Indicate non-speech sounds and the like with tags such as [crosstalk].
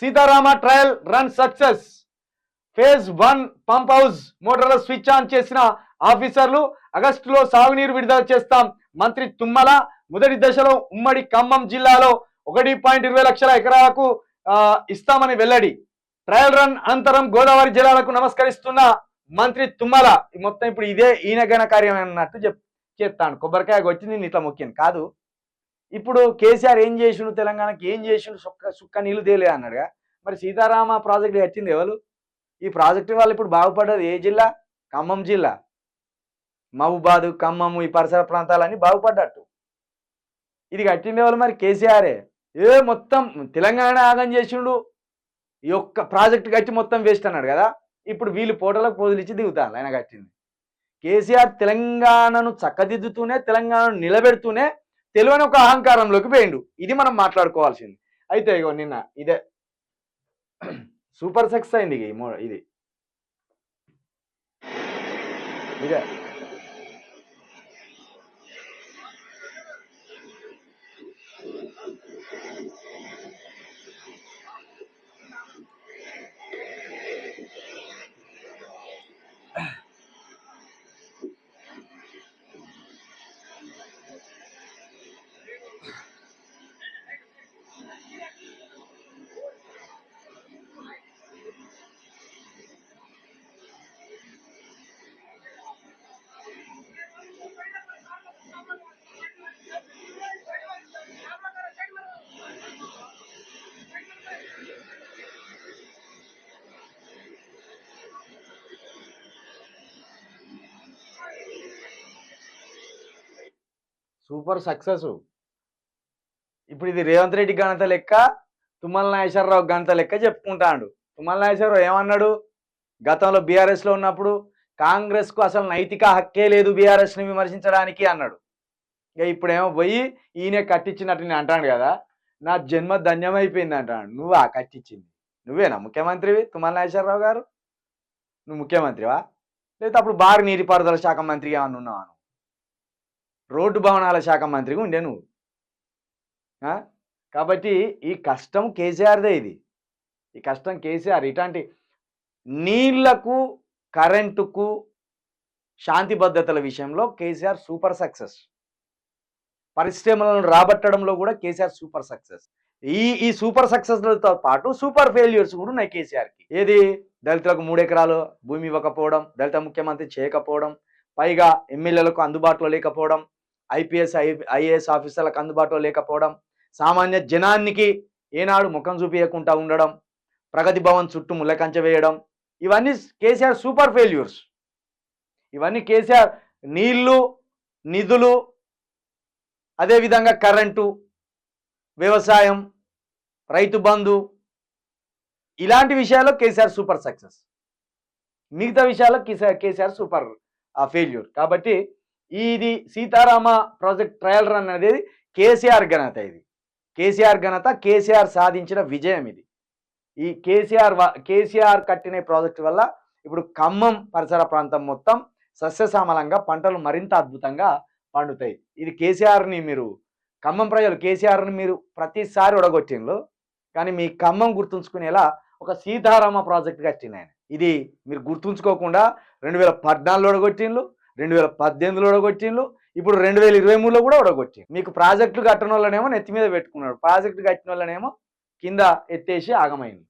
Sitarama trial run success. Phase one pump house మోటార్ల switch on చేసిన ఆఫీసర్లు ఆగస్టులో సాగునీరు విడుదల చేస్తాం. మంత్రి తుమ్మల మొదటి దశలో ఉమ్మడి ఖమ్మం జిల్లాలో ఒకటి పాయింట్ ఇరవై లక్షల ఎకరాలకు ఇస్తామని వెల్లడి. ట్రయల్ రన్ అనంతరం గోదావరి జిల్లాలకు నమస్కరిస్తున్న మంత్రి తుమ్మల మొత్తం ఇప్పుడు ఇదే ఈయన ఘన కార్యం అన్నట్టు చెప్ చెప్తాను కొబ్బరికాయ వచ్చింది ఇట్లా కాదు ఇప్పుడు కేసీఆర్ ఏం చేసిండు తెలంగాణకి ఏం చేసిండు సుక్క సుక్క నీళ్ళు తేలే అన్నాడుగా. మరి సీతారామ ప్రాజెక్టు కట్టింది ఎవరు? ఈ ప్రాజెక్టు వాళ్ళు ఇప్పుడు బాగుపడ్డది ఏ జిల్లా? ఖమ్మం జిల్లా. మహబూబాద్ ఖమ్మము ఈ పరిసర ప్రాంతాలన్నీ బాగుపడ్డట్టు. ఇది కట్టిండే వాళ్ళు మరి? కేసీఆరే. ఏ మొత్తం తెలంగాణ ఆగం చేసిండు. ఈ ఒక్క ప్రాజెక్టు కట్టి మొత్తం వేస్ట్ అన్నాడు కదా. ఇప్పుడు వీళ్ళు పోటలకు పోదులిచ్చి దిగుతారు ఆయన కట్టింది. కేసీఆర్ తెలంగాణను చక్కదిద్దుతూనే తెలంగాణను నిలబెడుతూనే తెలివని ఒక అహంకారంలోకి పోయిండు ఇది మనం మాట్లాడుకోవాల్సింది. అయితే ఇగో నిన్న ఇదే [clears throat] సూపర్ సక్సెస్ అయింది ఇది. ఇదే. Super success. ఇప్పుడు ఇది రేవంత్ రెడ్డి గణత లెక్క తుమ్మల నాగేశ్వరరావు గణత లెక్క చెప్పుకుంటాడు. తుమ్మల నాగేశ్వరరావు ఏమన్నాడు? గతంలో బీఆర్ఎస్లో ఉన్నప్పుడు కాంగ్రెస్కు అసలు నైతిక హక్కే లేదు బీఆర్ఎస్ని విమర్శించడానికి అన్నాడు. ఇక ఇప్పుడేమో పోయి ఈయనే కట్టించినట్టు నేను అంటాడు కదా నా జన్మ ధన్యమైపోయింది అంటాడు. నువ్వా కట్టించింది. నువ్వేనా ముఖ్యమంత్రివి? తుమ్మల నాగేశ్వరరావు గారు? నువ్వు ముఖ్యమంత్రివా? లేదా అప్పుడు భారీ నీటిపారుదల శాఖ మంత్రిగా ఏమన్నా రోడ్డు భవనాల శాఖ మంత్రిగా ఉండే నువ్వు. కాబట్టి ఈ కష్టం కేసీఆర్దే ఇది. ఈ కష్టం కేసీఆర్ ఇట్లాంటి నీళ్ళకు కరెంటుకు శాంతి భద్రతల విషయంలో కేసీఆర్ సూపర్ సక్సెస్. పరిశ్రమలను రాబట్టడంలో కూడా కేసీఆర్ సూపర్ సక్సెస్. ఈ ఈ సూపర్ సక్సెస్లతో పాటు సూపర్ ఫెయిల్యూర్స్ కూడా ఉన్నాయి కేసీఆర్కి. ఏది? దళితులకు మూడు ఎకరాలు భూమి ఇవ్వకపోవడం దళిత ముఖ్యమంత్రి చేయకపోవడం పైగా ఎమ్మెల్యేలకు అందుబాటులో లేకపోవడం ఐపీఎస్ ఐ ఐఏఎస్ ఆఫీసర్లకు అందుబాటులో లేకపోవడం సామాన్య జనానికి ఏనాడు ముఖం చూపించకుండా ఉండడం ప్రగతి భవన్ చుట్టూ ముళ్ళకంచె వేయడం ఇవన్నీ కేసీఆర్ సూపర్ ఫెయిల్యూర్స్. ఇవన్నీ కేసీఆర్ నీళ్ళు నిధులు అదేవిధంగా కరెంటు వ్యవసాయం రైతు బంధు ఇలాంటి విషయాల్లో కేసీఆర్ సూపర్ సక్సెస్. మిగతా విషయాల్లో కేసీఆర్ కేసీఆర్ సూపర్ ఫెయిల్యూర్. కాబట్టి ఇది సీతారామ ప్రాజెక్ట్ ట్రయల్ రన్ అనేది కేసీఆర్ ఘనత ఇది. కేసీఆర్ ఘనత కేసీఆర్ సాధించిన విజయం ఇది. ఈ కేసీఆర్ కేసీఆర్ కట్టిన ప్రాజెక్ట్ వల్ల ఇప్పుడు ఖమ్మం పరిసర ప్రాంతం మొత్తం సస్యశ్యామలంగా పంటలు మరింత అద్భుతంగా పండుతాయి. ఇది కేసీఆర్ని మీరు ఖమ్మం ప్రజలు కేసీఆర్ని మీరు ప్రతిసారి ఉడగొట్టిండ్రు కానీ మీ ఖమ్మం గుర్తుంచుకునేలా ఒక సీతారామ ప్రాజెక్ట్ కట్టిన ఆయన ఇది మీరు గుర్తుంచుకోకుండా రెండు వేల పద్నాలుగులో ఒడగొట్టిండ్రు రెండు వేల పద్దెనిమిదిలో ఒడగొట్టిండ్రు ఇప్పుడు రెండు వేల ఇరవై మూడులో కూడా ఒడగొట్టి మీకు ప్రాజెక్టులు కట్టడం వాళ్ళనేమో నెత్తి మీద పెట్టుకున్నాడు. ప్రాజెక్టు కట్టిన వాళ్ళనేమో కింద ఎత్తేసి ఆగమైంది.